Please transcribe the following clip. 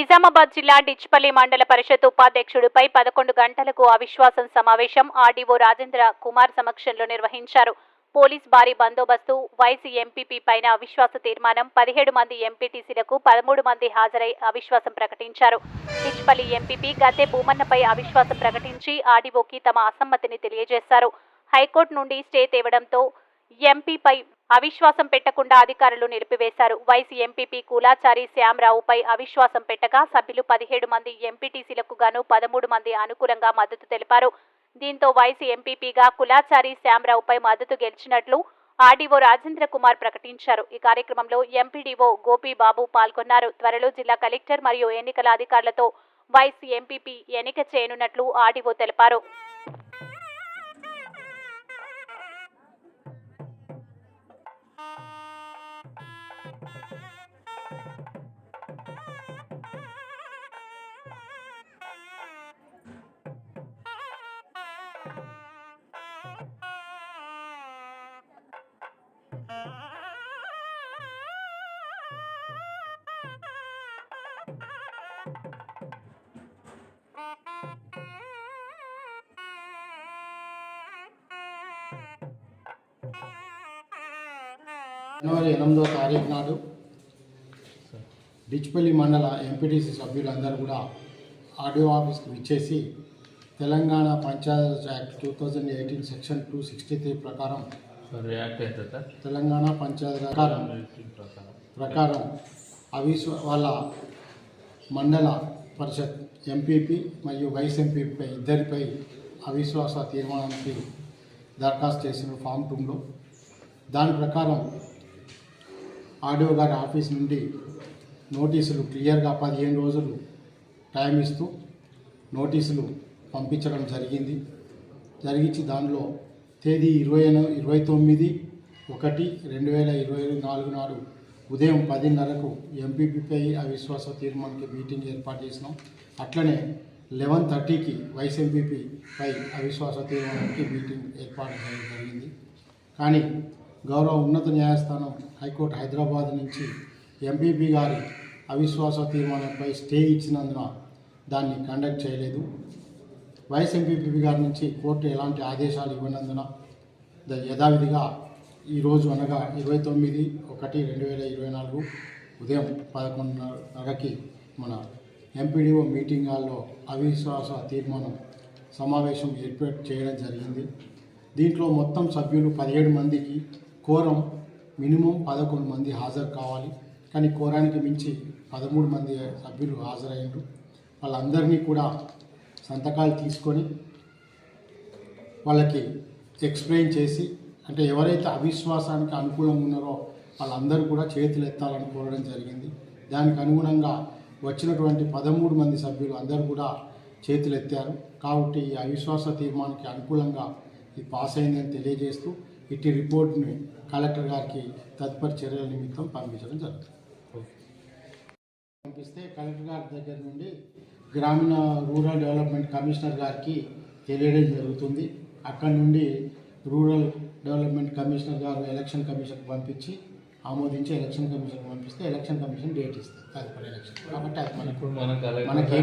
నిజామాబాద్ జిల్లా డిచ్పల్లి మండల పరిషత్ ఉపాధ్యక్షుడిపై పదకొండు గంటలకు అవిశ్వాసం సమావేశం ఆర్డీఓ రాజేంద్ర కుమార్ సమక్షంలో నిర్వహించారు. పోలీస్ భారీ బందోబస్తు వైసీ ఎంపీపీ పైన అవిశ్వాస తీర్మానం పదిహేడు మంది ఎంపీటీసీలకు పదమూడు మంది హాజరై అవిశ్వాసం ప్రకటించారు. డిచ్పల్లి ఎంపీపీ గద్దె భూమన్నపై అవిశ్వాసం ప్రకటించి ఆర్డీఓకి తమ అసమ్మతిని తెలియజేశారు. హైకోర్టు నుండి స్టే తేవడంతో ఎంపీపై అవిశ్వాసం పెట్టకుండా అధికారులు నిలిపివేశారు. వైసీ ఎంపీపీ కూలాచారి శ్యామరావుపై అవిశ్వాసం పెట్టగా సభ్యులు పదిహేడు మంది ఎంపీటీసీలకు గాను పదమూడు మంది అనుకూలంగా మద్దతు తెలిపారు. దీంతో వైసీ ఎంపీపీగా కులాచారి శ్యామరావుపై మద్దతు గెలిచినట్లు ఆర్డీఓ రాజేంద్ర కుమార్ ప్రకటించారు. ఈ కార్యక్రమంలో ఎంపీడీఓ గోపి బాబు పాల్గొన్నారు. త్వరలో జిల్లా కలెక్టర్ మరియు ఎన్నికల అధికారులతో వైసీ ఎంపీపీ ఎన్నిక చేయనున్నట్లు ఆర్డీఓ తెలిపారు. Thank you. జనవరి ఎనిమిదో తారీఖు నాడు డిచ్పల్లి మండల ఎంపీటీసీ సభ్యులందరూ కూడా ఆర్డీఓ ఆఫీస్కి విచ్చేసి Telangana panchayat act two thousand eighteen section two sixty three ప్రకారం తెలంగాణ పంచాయత్ ప్రకారం ప్రకారం అవిశ్వ వాళ్ళ మండల పరిషత్ ఎంపీపీ మరియు వైస్ ఎంపీపై ఇద్దరిపై అవిశ్వాస తీర్మానానికి దరఖాస్తు చేసిన ఫామ్ టూలో. దాని ప్రకారం ఆర్డీఓ గారి ఆఫీస్ నుండి నోటీసులు క్లియర్గా పదిహేను రోజులు టైం ఇస్తూ నోటీసులు పంపించడం జరిగింది. జరిగించి దానిలో తేదీ ఇరవై ఇరవై తొమ్మిది ఒకటి రెండు వేల ఇరవై నాలుగు నాడు ఉదయం పదిన్నరకు ఎంపీపీపై అవిశ్వాస తీర్మానికి మీటింగ్ ఏర్పాటు చేసినాం. అట్లనే లెవెన్ థర్టీకి వైస్ ఎంపీపీపై అవిశ్వాస తీర్మానానికి మీటింగ్ ఏర్పాటు చేయడం జరిగింది. కానీ గౌరవ ఉన్నత న్యాయస్థానం హైకోర్టు హైదరాబాద్ నుంచి ఎంపీపీ గారి అవిశ్వాస తీర్మానంపై స్టే ఇచ్చినందున దాన్ని కండక్ట్ చేయలేదు. వైస్ ఎంపీపీ గారి నుంచి కోర్టు ఎలాంటి ఆదేశాలు ఇవ్వనందున ద- యథావిధిగా ఈరోజు అనగా ఇరవై తొమ్మిది ఒకటి రెండు వేల ఇరవై నాలుగు ఉదయం పదకొండున్నరకి మన ఎంపీడీఓ మీటింగ్ హాల్లో అవిశ్వాస తీర్మానం సమావేశం ఏర్పాటు చేయడం జరిగింది. దీంట్లో మొత్తం సభ్యులు పదిహేడు మందికి కోరం మినిమం పదకొండు మంది హాజరు కావాలి. కానీ కోరానికి మించి పదమూడు మంది సభ్యులు హాజరయ్యారు వాళ్ళందరినీ కూడా సంతకాలు తీసుకొని వాళ్ళకి ఎక్స్ప్లెయిన్ చేసి అంటే ఎవరైతే అవిశ్వాసానికి అనుకూలంగా ఉన్నారో వాళ్ళందరూ కూడా చేతులు ఎత్తాలని కోరడం జరిగింది. దానికి అనుగుణంగా వచ్చినటువంటి పదమూడు మంది సభ్యులు అందరూ కూడా చేతులు ఎత్తారు. కాబట్టి ఈ అవిశ్వాస తీర్మానానికి అనుకూలంగా ఇది పాస్ అయిందని తెలియజేస్తూ ఇట్టి రిపోర్ట్ని కలెక్టర్ గారికి తదుపరి చర్యల నిమిత్తం పంపించడం జరుగుతుంది. పంపిస్తే కలెక్టర్ గారి దగ్గర నుండి గ్రామీణ రూరల్ డెవలప్మెంట్ కమిషనర్ గారికి తెలియడం జరుగుతుంది. అక్కడ నుండి రూరల్ డెవలప్మెంట్ కమిషనర్ గారు ఎలక్షన్ కమిషన్కి పంపించి ఆమోదించి ఎలక్షన్ కమిషన్ పంపిస్తే ఎలక్షన్ కమిషన్ డేట్ ఇస్తుంది తదుపరి ఎలక్షన్. కాబట్టి అది మనకు మనకి